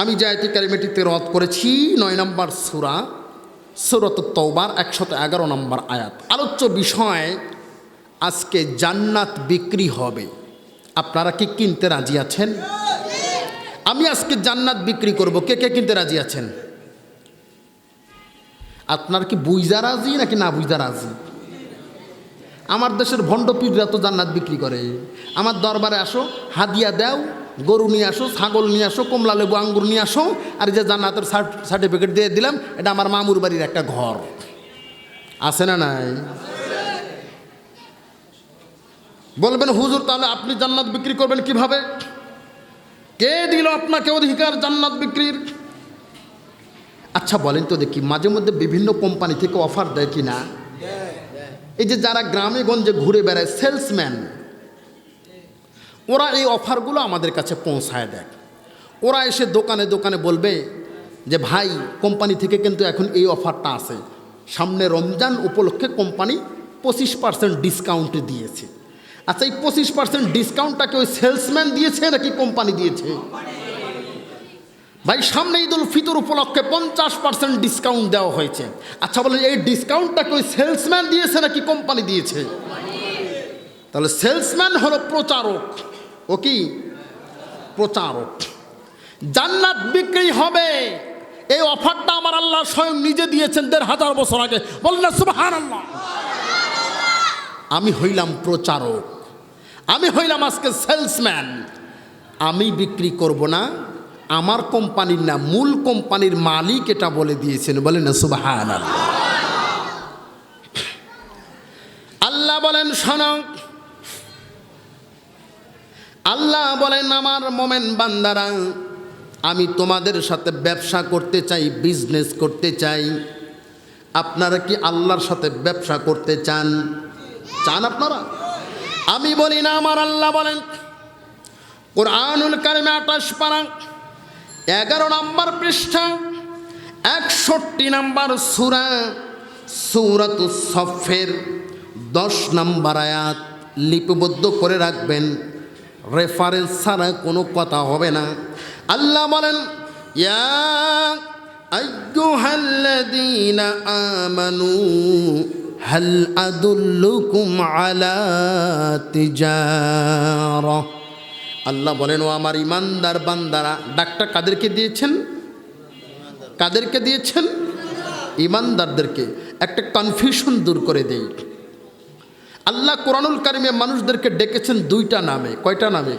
আমি যে আয়তি কারিমেটিতে রদ করেছি, নয় নম্বর সুরা সুরত তৌবার একশত এগারো নম্বর আয়াত। আলোচ্য বিষয়, আজকে জান্নাত বিক্রি হবে। আপনারা কি কিনতে রাজি আছেন? আমি আজকে জান্নাত বিক্রি করব। কে কে কিনতে রাজি আছেন? আপনার কি বুইজা রাজি নাকি না বুইজা রাজি? আমার দেশের ভণ্ডপীররা তো জান্নাত বিক্রি করে। আমার দরবারে আসো, হাদিয়া দাও গরু নিয়ে আসো, ছাগল নিয়ে আসো, কমলা লেবু, আঙ্গুর নিয়ে আসো, আর যে জান্নাতের সার্টিফিকেট দিয়ে দিলাম, এটা আমার মামুর বাড়ির একটা ঘর। আছে না নাই? বলবেন, হুজুর, তাহলে আপনি জান্নাত বিক্রি করবেন কীভাবে? কে দিল আপনাকে অধিকার জান্নাত বিক্রির? আচ্ছা বলেন তো দেখি, মাঝে মধ্যে বিভিন্ন কোম্পানি থেকে অফার দেয় কি না এই যে যারা গ্রামে গঞ্জে ঘুরে বেড়ায় সেলসম্যান ওরা এই অফারগুলো আমাদের কাছে পৌঁছায় দেয়। ওরা এসে দোকানে দোকানে বলবে যে, ভাই, কোম্পানি থেকে কিন্তু এখন এই অফারটা আছে। সামনে রমজান উপলক্ষে কোম্পানি পঁচিশ পার্সেন্ট ডিসকাউন্ট দিয়েছে। আচ্ছা এই পঁচিশ পার্সেন্ট ডিসকাউন্টটাকে ওই সেলসম্যান দিয়েছে নাকি কোম্পানি দিয়েছে? ভাই, সামনে ঈদুল ফিতর উপলক্ষে পঞ্চাশ পার্সেন্ট ডিসকাউন্ট দেওয়া হয়েছে। আচ্ছা বলেন, এই ডিসকাউন্টটাকে ওই সেলসম্যান দিয়েছে নাকি কোম্পানি দিয়েছে? তাহলে সেলসম্যান হলো প্রচারক। ও কি? প্রচারক। জান্নাত বিক্রি হবে। এই অফারটা আমার আল্লাহ স্বয়ং নিজে দিয়েছেন দেড় হাজার বছর আগে। বললেন সুবাহান আল্লাহ আমি হইলাম প্রচারক। আমি হইলাম আজকে সেলসম্যান। আমি বিক্রি করব না। আমার কোম্পানির না, মূল কোম্পানির মালিক এটা বলে দিয়েছেন। বলেন না সুবাহান আল্লাহ আল্লাহ বলেন শোনক আল্লাহ বলেন, আমার মোমেন বান্দারা, আমি তোমাদের সাথে ব্যবসা করতে চাই বিজনেস করতে চাই। আপনারা কি আল্লাহর সাথে ব্যবসা করতে চান? চান আপনারা? আমি বলি না, আমার আল্লাহ বলেন, কোরআনুল কারিমে আটাশ পারা, এগারো নম্বর পৃষ্ঠা, একষট্টি নম্বর সুরা সুরাত সফের দশ নম্বর আয়াত লিপিবদ্ধ করে রাখবেন। রেফারেন্স ছাড়া কোনো কথা হবে না। আল্লাহ বলেন, ইয়া আমানু, হাল আদুল্লুকুম আল্লাহ বলেন, ও আমার ইমানদার বান্দারা, ডাকটা কাদেরকে দিয়েছেন? কাদেরকে দিয়েছেন? ইমানদারদেরকে। একটা কনফিউশন দূর করে দেই। আল্লাহ কোরআনুল কারিমে মানুষদেরকে ডেকেছেন দুইটা নামে। কয়টা নামে?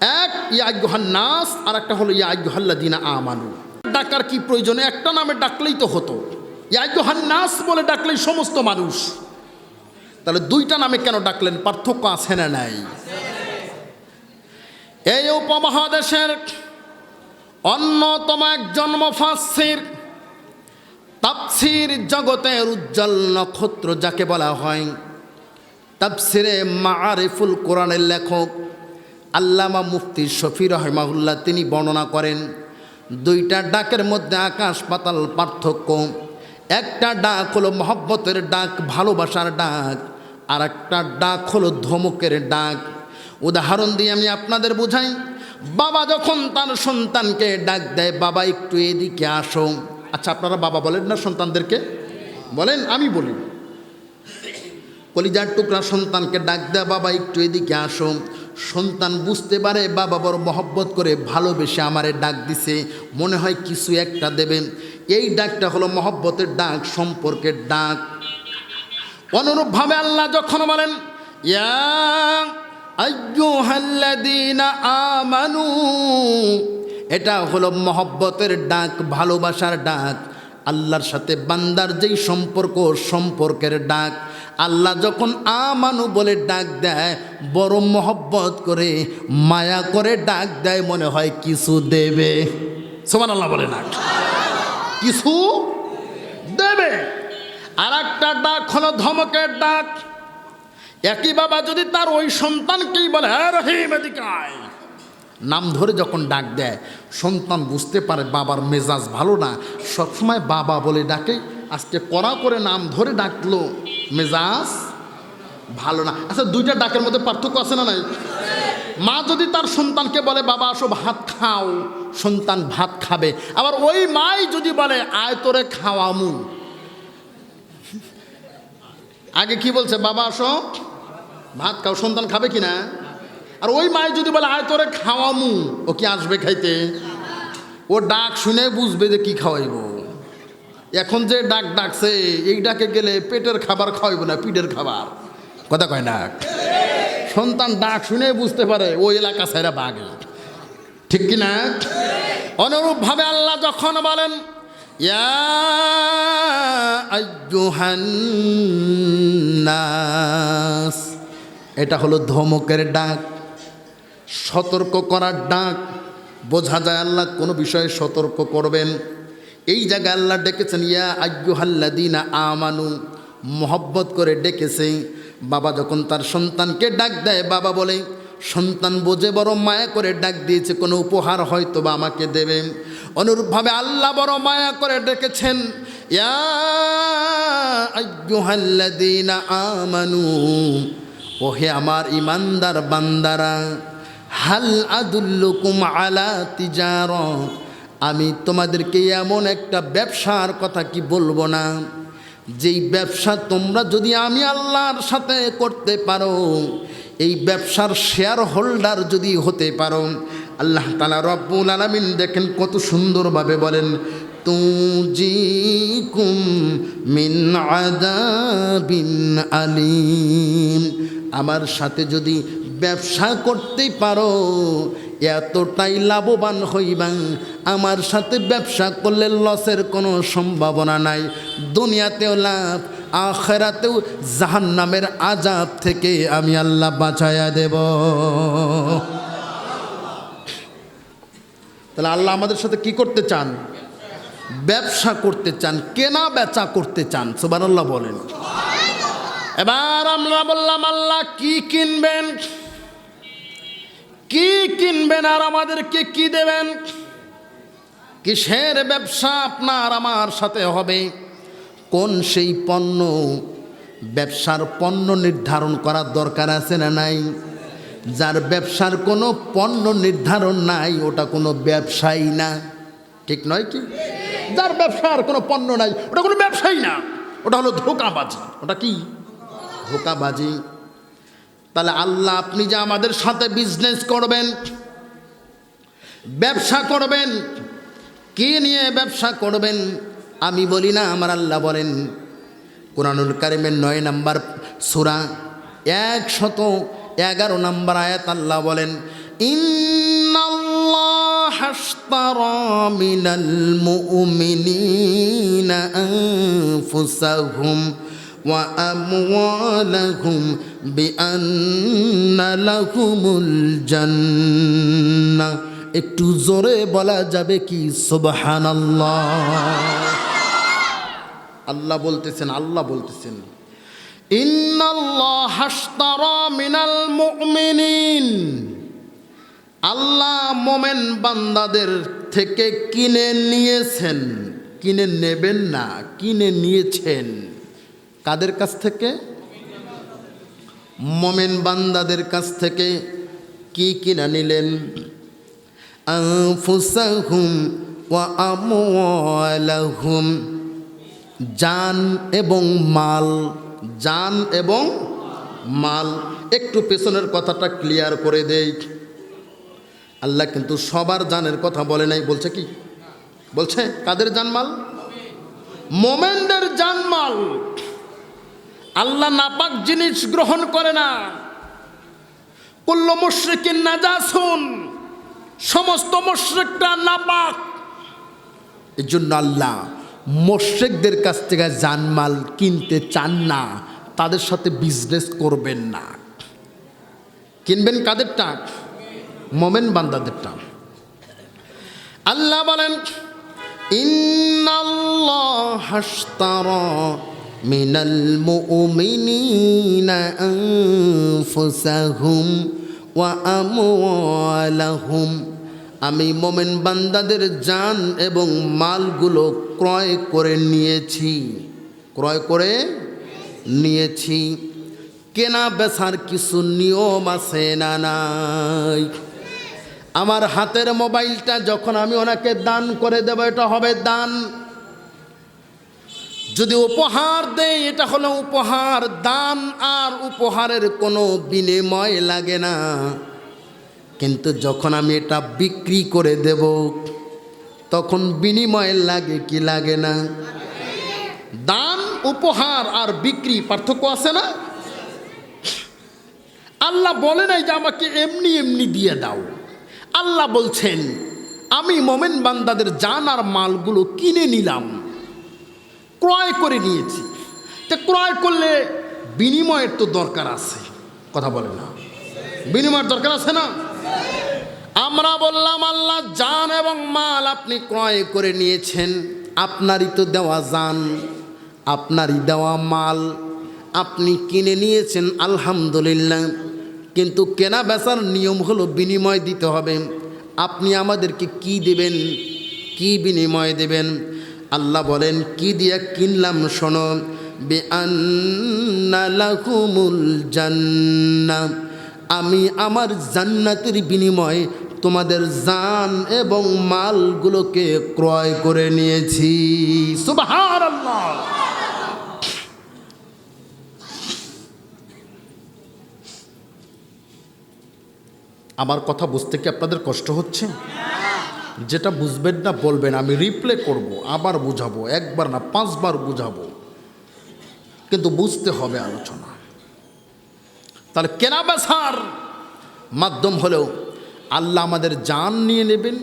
এক ইয়াজ্ঞহান নাস আর একটা হলো ইয়াজ্ঞহাল্লা দিনা আমানু। ডাকার কি প্রয়োজনে? একটা নামে ডাকলেই তো হতো। ইয়াজ্ঞহান নাস বলে ডাকলেই সমস্ত মানুষ। তাহলে দুইটা নামে কেন ডাকলেন? পার্থক্য আছে না নাই? এই উপমহাদেশের অন্যতম একজন মুফাসসির তাফসির জগতের উজ্জ্বল নক্ষত্র যাকে বলা হয় তাফসিরে মাআরিফুল কোরআনের লেখক আল্লামা মুফতি শফি রহমাউল্লাহ তিনি বর্ণনা করেন, দুইটা ডাকের মধ্যে আকাশ পাতাল পার্থক্য। একটা ডাক হলো মহব্বতের ডাক, ভালোবাসার ডাক, আর একটা ডাক হলো ধমকের ডাক। উদাহরণ দিয়ে আমি আপনাদের বুঝাই, বাবা যখন তার সন্তানকে ডাক দেয়, বাবা একটু এদিকে আসো। আচ্ছা আপনারা বাবা বলেন না সন্তানদেরকে? বলেন, আমি বলি। কলিজার টুকরা সন্তানকে ডাক দেয়, বাবা, একটু এদিকে আসো। সন্তান বুঝতে পারে, বাবা বড় মহব্বত করে ভালোবেসে আমারে ডাক দিছে, মনে হয় কিছু একটা দেবেন। এই ডাকটা হলো মহব্বতের ডাক, সম্পর্কের ডাক। অনুরূপভাবে আল্লাহ যখন বলেন আমানু, এটা হলো মহব্বতের ডাক, ভালোবাসার ডাক। আল্লাহর সাথে বান্দার যেই সম্পর্ক, সম্পর্কের ডাক। আল্লাহ যখন আমানু বলে ডাক দেয়, বড় মহব্বত করে, মায়া করে ডাক দেয়, মনে হয় কিছু দেবে। সোমান আল্লাহ বলে না। কিছু দেবে। আর একটা ডাক হলো ধমকের ডাক। একই বাবা যদি তার ওই সন্তানকেই বলে হ্যাঁ রহিম, এদিকে আয়। নাম ধরে যখন ডাক দেয়, সন্তান বুঝতে পারে বাবার মেজাজ ভালো না, সবসময় বাবা বলে ডাকে, আজকে কড়া করে নাম ধরে ডাকলো, মেজাজ ভালো না। আচ্ছা দুইটা ডাকের মধ্যে পার্থক্য আছে না নাই? মা যদি তার সন্তানকে বলে, বাবা, আসো, ভাত খাও। সন্তান ভাত খাবে। আবার ওই মাই যদি বলে, আয়, তোরে খাওয়ামু। আগে কি বলছে? বাবা, আসো, ভাত খাও। সন্তান খাবে কি না? আর ওই মাই যদি বলে, আয় তোরে খাওয়ামু। ও কি আসবে খাইতে? ও ডাক শুনে বুঝবে যে কি খাওয়াইব। এখন যে ডাক ডাকছে, এই ডাকে গেলে পেটের খাবার খাওয়াইব না, পিঠের খাবার। কথা কয় না? সন্তান ডাক শুনে বুঝতে পারে ওই এলাকা সাইরা বাগে ঠিক কি না? অনুরূপভাবে আল্লাহ যখন বলেন এটা হলো ধমকের ডাক। সতর্ক করার ডাক। বোঝা যায় আল্লাহ কোনো বিষয়ে সতর্ক করবেন। এই জায়গায় আল্লাহ ডেকেছেন, ইয়া আজ্ঞুহাল্লাদিনা আমানু। মোহব্বত করে ডেকেছে। বাবা যখন তার সন্তানকে ডাক দেয়, বাবা বলে, সন্তান বোঝে বড় মায়া করে ডাক দিয়েছে, কোনো উপহার হয়তো বা আমাকে দেবে। অনুরূপভাবে আল্লাহ বড় মায়া করে ডেকেছেন আমানু। ওহে আমার ইমানদার বান্দারা হাল আদুল্লুকুম আলা তিজার আমি তোমাদেরকে এমন একটা ব্যবসার কথা কি বলব না। যেই ব্যবসা তোমরা যদি আমি আল্লাহর সাথে করতে পারো, এই ব্যবসার শেয়ার হোল্ডার যদি হতে পারো, আল্লাহ তালা রব্বুল আলমিন দেখেন কত সুন্দরভাবে বলেন, তুজিকুম মিন আদাবিন আলিম। আমার সাথে যদি ব্যবসা করতে পারো, এতটাই লাভবান হইবাং। আমার সাথে ব্যবসা করলে লসের কোনো সম্ভাবনা নাই। দুনিয়াতেও লাভ, আখেরাতেও জাহান নামের আজাব থেকে আমি আল্লাহ বাঁচাইয়া দেব। তাহলে আল্লাহ আমাদের সাথে কি করতে চান? ব্যবসা করতে চান, কেনা বেচা করতে চান সুবান আল্লাহ বলেন। এবার আমরা বললাম, আল্লাহ কি কিনবেন? কি কিনবেন আর আমাদেরকে কি দেবেন? কিসের ব্যবসা আপনার আমার সাথে হবে? কোন সেই পণ্য? ব্যবসার পণ্য নির্ধারণ করার দরকার আছে না নাই? যার ব্যবসার কোনো পণ্য নির্ধারণ নাই, ওটা কোনো ব্যবসায়ী না। ঠিক নয় কি? যার ব্যবসার কোনো পণ্য নাই, ওটা কোনো ব্যবসায়ী না। ওটা হলো ধোকাবাজি। ওটা কি? ধোকাবাজি। তাহলে আল্লাহ আপনি যে আমাদের সাথে বিজনেস করবেন, ব্যবসা করবেন, কি নিয়ে ব্যবসা করবেন, আমি বলি না, আমার আল্লাহ বলেন। কোরআনুল কারিমের নয় নাম্বার সুরা, একশত এগারো নাম্বার আয়াত আল্লাহ বলেন, ইন্নাল্লাহ হাশতারা মিনাল মুমিনিনা আনফুসাহুম وأموالهم بأن لهم الجنة একটু জোরে বলা যাবে কি সুবহান আল্লাহ বলতেছেন আল্লাহ বলতেছেন ইন্নাল্লাহ হাশতারা মিনাল মুমিনিন আল্লাহ মোমেন বান্দাদের থেকে কিনে নিয়েছেন কিনে নেবেন না কিনে নিয়েছেন কাদের কাছ থেকে? মোমেন বান্দাদের কাছ থেকে। কি কিনা নিলেন? আনফুসাহুম ওয়া জান এবং মাল, জান এবং মাল। একটু পেছনের কথাটা ক্লিয়ার করে দেই। আল্লাহ কিন্তু সবার জানের কথা বলে নাই, বলছে কি? বলছে, কাদের জানমাল? মোমেনদের জানমাল। আল্লাহ নাপাক জিনিস গ্রহণ করে না। কুল্ল মুশ্রিকিন নাজাসুন। সমস্ত মুশ্রিকটা নাপাক। এই জন্য আল্লাহ মোশ্রেকদের কাছ থেকে জানমাল কিনতে চান না, তাদের সাথে বিজনেস করবেন না। কিনবেন কাদেরটা? মোমেন বান্দাদেরটা। আল্লাহ বলেন, ইন্নাল্লাহ হাশতারা মুমিনিনা আনফুসাহুম ওয়া আমওয়ালাহুম আমি মোমেন বান্দাদের জান এবং মালগুলো ক্রয় করে নিয়েছি। ক্রয় করে নিয়েছি। কেনা বেচার কিছু নিয়ম আছে না নাই? আমার হাতের মোবাইলটা যখন আমি ওনাকে দান করে দেব, এটা হবে দান। যদি উপহার দেয়, এটা হলো উপহার দান আর উপহারের কোনো বিনিময় লাগে না। কিন্তু যখন আমি এটা বিক্রি করে দেব, তখন বিনিময় লাগে কি লাগে না? দান, উপহার আর বিক্রি, পার্থক্য আছে না? আল্লাহ বলে নাই যে আমাকে এমনি এমনি দিয়ে দাও। আল্লাহ বলছেন, আমি মোমেন বান্দাদের জান আর মালগুলো কিনে নিলাম। ক্রয় করে নিয়েছি। তা ক্রয় করলে বিনিময়ের তো দরকার আছে। কথা বলে না। বিনিময়ের দরকার আছে না? আমরা বললাম, আল্লাহ জান এবং মাল আপনি ক্রয় করে নিয়েছেন। আপনারই তো দেওয়া জান, আপনারই দেওয়া মাল। আপনি কিনে নিয়েছেন, আলহামদুলিল্লাহ। কিন্তু কেনা বেচার নিয়ম হলো বিনিময় দিতে হবে। আপনি আমাদেরকে কি দেবেন? কি বিনিময় দেবেন? আল্লাহ বলেন, কি দিয়ে কিনলাম শোনো বেআনালাকুমুল জান্না। আমি আমার জান্নাতের বিনিময়ে তোমাদের জান এবং মালগুলোকে ক্রয় করে নিয়েছি। সুবহানাল্লাহ। আমার কথা বুঝতে কি আপনাদের কষ্ট হচ্ছে? যেটা বুঝবেন না, বলবেন, আমি রিপ্লে করব, আবার বুঝাবো, একবার না, পাঁচবার বুঝাবো। কিন্তু বুঝতে হবে আলোচনা। তাহলে কেনা বেচার মাধ্যম হলেও আল্লাহ আমাদের জান নিয়ে নেবেন,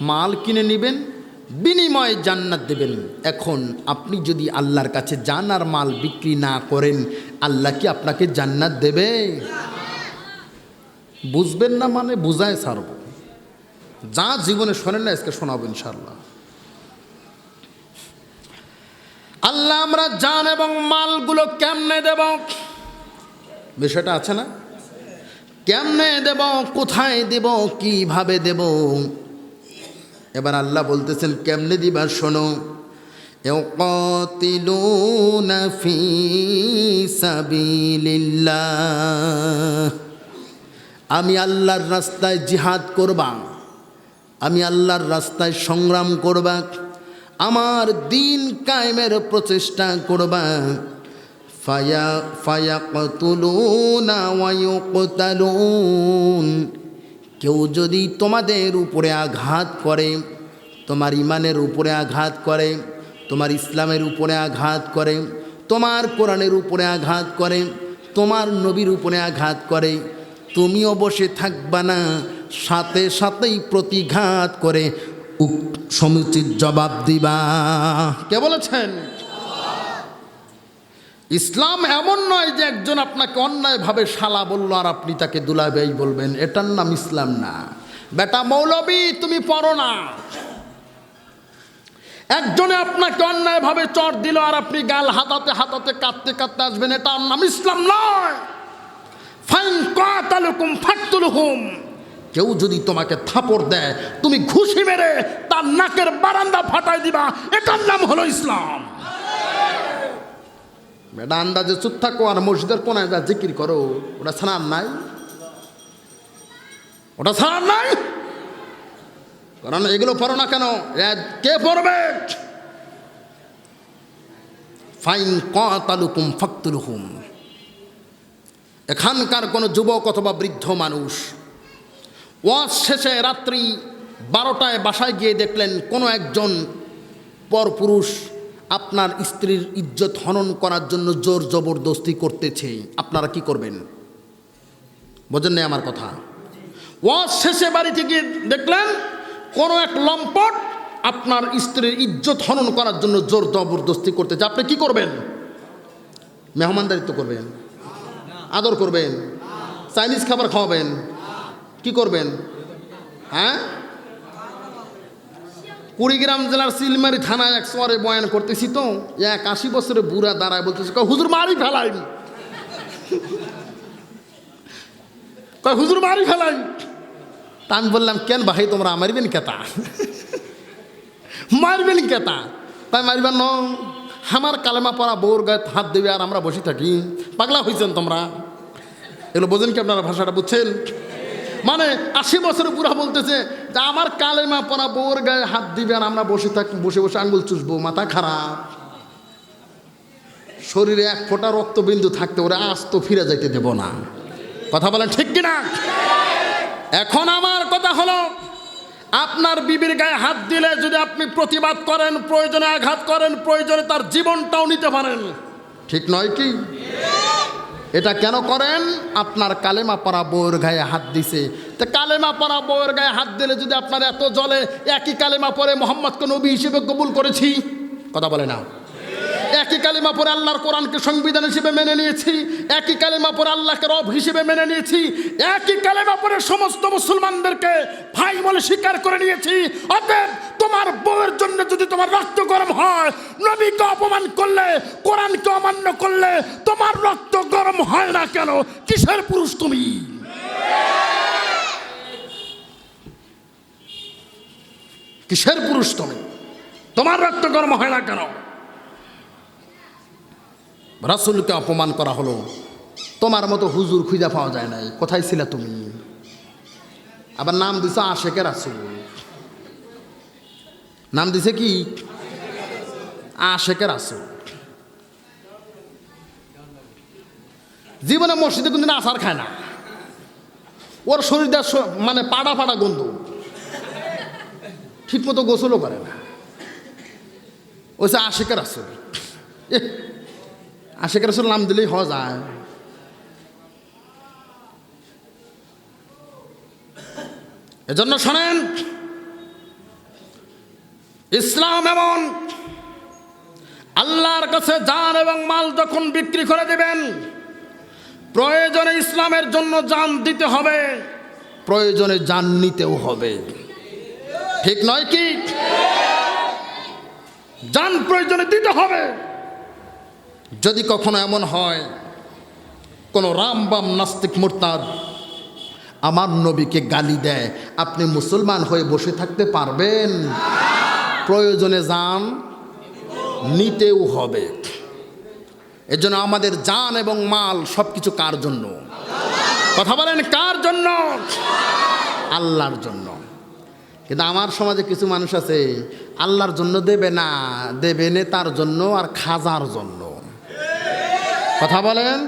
মাল কিনে নেবেন, বিনিময়ে জান্নাত দেবেন। এখন আপনি যদি আল্লাহর কাছে জান আর মাল বিক্রি না করেন, আল্লাহ কি আপনাকে জান্নাত দেবে? বুঝবেন না মানে বুঝায় ছাড়ব। যা জীবনে শোনেন না আজকে শোনাবো ইনশাল্লাহ আল্লাহ আমরা জান এবং মালগুলো কেমনে দেব বিষয়টা আছে না কেমনে দেব কোথায় দেব কিভাবে দেব এবার আল্লাহ বলতেছেন কেমনে দিবা শোনো يقاتلون في سبيل الله আমি আল্লাহর রাস্তায় জিহাদ করবা আমি আল্লাহর রাস্তায় সংগ্রাম করবা, আমার দিন কায়েমের প্রচেষ্টা করবা। ফায়া ফায়া কতুলুনা ওয়ায়ুকতালুন কেউ যদি তোমাদের উপরে আঘাত করে, তোমার ইমানের উপরে আঘাত করে, তোমার ইসলামের উপরে আঘাত করে, তোমার কোরআনের উপরে আঘাত করে, তোমার নবীর উপরে আঘাত করে, তুমিও বসে থাকবা না। সাথে সাথেই প্রতিঘাত করে সমুচিত জবাব দিবা। কে বলেছেন? ইসলাম এমন নয় যে একজন আপনাকে অন্যায়ভাবে শালা বলল আর আপনি তাকে দুলাবেই বলবেন। এটার নাম ইসলাম না। বেটা মৌলবী, তুমি পড়ো না। একজনে আপনাকে অন্যায়ভাবে চট দিল আর আপনি গাল হাতাতে হাতাতে কাঁদতে কাঁদতে আসবেন, এটার নাম ইসলাম নয়। ফাইন কাতালুকুম ফাকতুলহুম। কেউ যদি তোমাকে থাপড় দেয়, তুমি ঘুষি মেরে তার নাকের বারান্দা ফাটাই দিবা। এটার নাম হলো ইসলাম। বেটা আন্দাজে চুপ থাকো আর মসজিদের কোনায় যা জিকির করো, ওটা ছাড়ার নাই। ওটা ছাড়ার নাই? কারণ এগুলো পড়ো না কেন? কে পড়বে? ফাইন কাতালুকুম ফাকতুলহুম। এখানকার কোনো যুবক অথবা বৃদ্ধ মানুষ ওয়াজ শেষে রাত্রি বারোটায় বাসায় গিয়ে দেখলেন কোনো একজন পরপুরুষ আপনার স্ত্রীর ইজ্জত হনন করার জন্য জোর জবরদস্তি করতেছে। আপনারা কি করবেন? বোঝেন নাই আমার কথা। ওয়াজ শেষে বাড়িতে গিয়ে দেখলেন কোনো এক লম্পট আপনার স্ত্রীর ইজ্জত হনন করার জন্য জোর জবরদস্তি করতেছে। আপনি কি করবেন? মেহমানদারিত্ব করবেন? আদর করবেন? চাইনিজ খাবার খাওয়াবেন? করবেন? হ্যাঁ? কুড়িগ্রাম জেলার সিলমারি থানায় এক সোয়ারে বয়ান করতেছি তো এক আশি বছরের বুড়া দাঁড়ায় বলতেছে, কয়, হুজুর, মারি ফেলাই কয়, হুজুর, মারি ফেলাই তা আমি বললাম, কেন ভাই, তোমরা মারবেন কেতা মারবেন কেতা তাই মারবেন ন, আমার কালেমা পড়া বউর গায়ে হাত দেবে আর আমরা বসে থাকি। পাগলা হয়েছেন তোমরা? এগুলো বোঝেন কি আপনারা ভাষাটা বুঝছেন? মানে আশি বছর বুড়া বলতেছে যে আমার কালেমা পরা বউর গায়ে হাত দিবে আর আমরা বসে থাক, বসে বসে আঙ্গুল চুষবো, মাথা খারাপ। শরীরে এক ফোঁটা রক্তবিন্দু থাকতে ওরা আজ তো ফিরে যাইতে দেব না। কথা বলেন ঠিক কিনা? এখন আমার কথা হলো, আপনার বিবির গায়ে হাত দিলে যদি আপনি প্রতিবাদ করেন, প্রয়োজনে আঘাত করেন, প্রয়োজনে তার জীবনটাও নিতে পারেন। ঠিক নয় কি? এটা কেন করেন? আপনার কালেমা পরা বউয়ের গায়ে হাত দিছে। তো কালেমা পরা বউয়ের গায়ে হাত দিলে যদি আপনার এত জলে একই কালেমা পরে মোহাম্মদকে নবী হিসেবে কবুল করেছি? কথা বলে না একই কালিমা পরে আল্লাহর কোরআনকে সংবিধান হিসেবে মেনে নিয়েছি, একই কালিমা পরে আল্লাহকে রব হিসেবে মেনে নিয়েছি, একই কালিমা পরে সমস্ত মুসলমানদেরকে ভাই বলে স্বীকার করে নিয়েছি। অতএব তোমার বউয়ের জন্য যদি তোমার রক্ত গরম হয়, নবীকে অপমান করলে, কোরআনকে অমান্য করলে, তোমার রক্ত গরম হয় না কেন? কিসের পুরুষ তুমি? কিসের পুরুষ তুমি? তোমার রক্ত গরম হয় না কেন? রাসুলকে অপমান করা হলো। তোমার মতো হুজুর খুঁজে পাওয়া যায় নাই। কোথায় ছিলে তুমি? আবার নাম দিছে আশেকে রাসুল। নাম দিছে কি? আশেকে রাসুল। জীবনে মসজিদে কোনদিন আসার খায় না। ওর শরীরটা মানে পাড়া পাড়া গন্ধ। ঠিক মতো গোসলও করে না। ওইসে আশেকের আসল আশেকের আসল নাম দিলেই হওয়া যায়। এজন্য শোনেন, ইসলাম এমন, আল্লাহর কাছে যান এবং মাল যখন বিক্রি করে দেবেন, প্রয়োজনে ইসলামের জন্য যান দিতে হবে, প্রয়োজনে যান নিতেও হবে। ঠিক নয় কি? যান প্রয়োজনে দিতে হবে। যদি কখনো এমন হয়, কোনো রাম বাম নাস্তিক মোরতাদ আমার নবীকে গালি দেয়, আপনি মুসলমান হয়ে বসে থাকতে পারবেন? প্রয়োজনে যান, নিতেও হবে। এজন্য আমাদের জান এবং মাল সব কিছু কার জন্য? কথা বলেন, কার জন্য? আল্লাহর জন্য। কিন্তু আমার সমাজে কিছু মানুষ আছে, আল্লাহর জন্য দেবে না, দেবে তার জন্য আর খাজার জন্য। কথা বলেন।